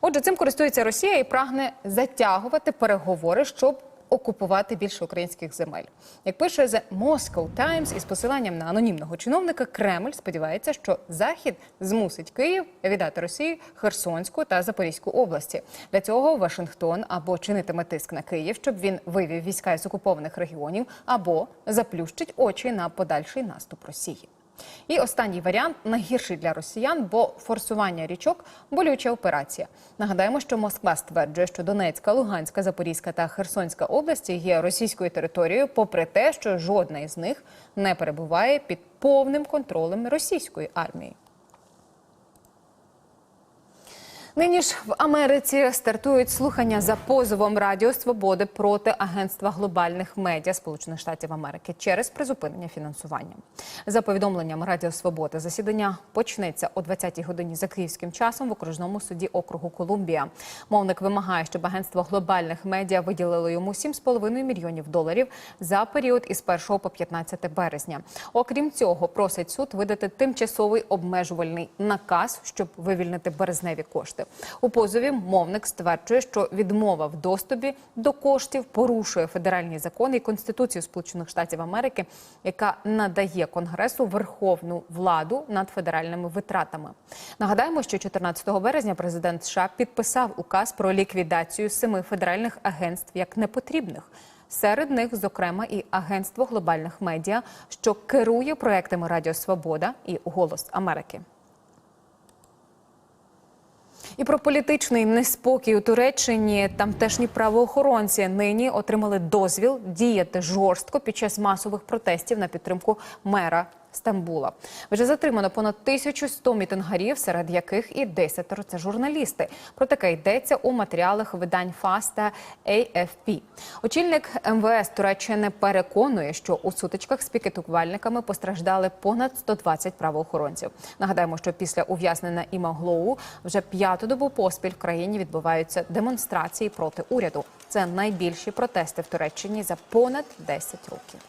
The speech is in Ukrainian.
Отже, цим користується Росія і прагне затягувати переговори, щоб окупувати більше українських земель. Як пише The Moscow Times із посиланням на анонімного чиновника, Кремль сподівається, що Захід змусить Київ віддати Росії Херсонську та Запорізьку області. Для цього Вашингтон або чинитиме тиск на Київ, щоб він вивів війська із окупованих регіонів, або заплющить очі на подальший наступ Росії. І останній варіант найгірший для росіян, бо форсування річок болюча операція. Нагадаємо, що Москва стверджує, що Донецька, Луганська, Запорізька та Херсонська області є російською територією, попри те, що жодна із них не перебуває під повним контролем російської армії. Нині ж в Америці стартують слухання за позовом Радіо Свободи проти Агентства глобальних медіа Сполучених Штатів Америки через призупинення фінансування. За повідомленням Радіо Свободи, засідання почнеться о 20-й годині за київським часом в окружному суді округу Колумбія. Мовник вимагає, щоб агентство глобальних медіа виділило йому 7,5 мільйонів доларів за період із 1 по 15 березня. Окрім цього, просить суд видати тимчасовий обмежувальний наказ, щоб вивільнити березневі кошти. У позові мовник стверджує, що відмова в доступі до коштів порушує федеральні закони і конституцію Сполучених Штатів Америки, яка надає Конгресу верховну владу над федеральними витратами. Нагадаємо, що 14 березня президент США підписав указ про ліквідацію семи федеральних агентств як непотрібних. Серед них, зокрема, і Агентство глобальних медіа, що керує проектами Радіо Свобода і Голос Америки. І про політичний неспокій у Туреччині тамтешні правоохоронці нині отримали дозвіл діяти жорстко під час масових протестів на підтримку мера Стамбула. Вже затримано понад 1100 мітингарів, серед яких і 10 – це журналісти. Про таке йдеться у матеріалах видань ФАС та AFP. Очільник МВС Туреччини переконує, що у сутичках з пікетувальниками постраждали понад 120 правоохоронців. Нагадаємо, що після ув'язнення Іма Глоу вже п'яту добу поспіль в країні відбуваються демонстрації проти уряду. Це найбільші протести в Туреччині за понад 10 років.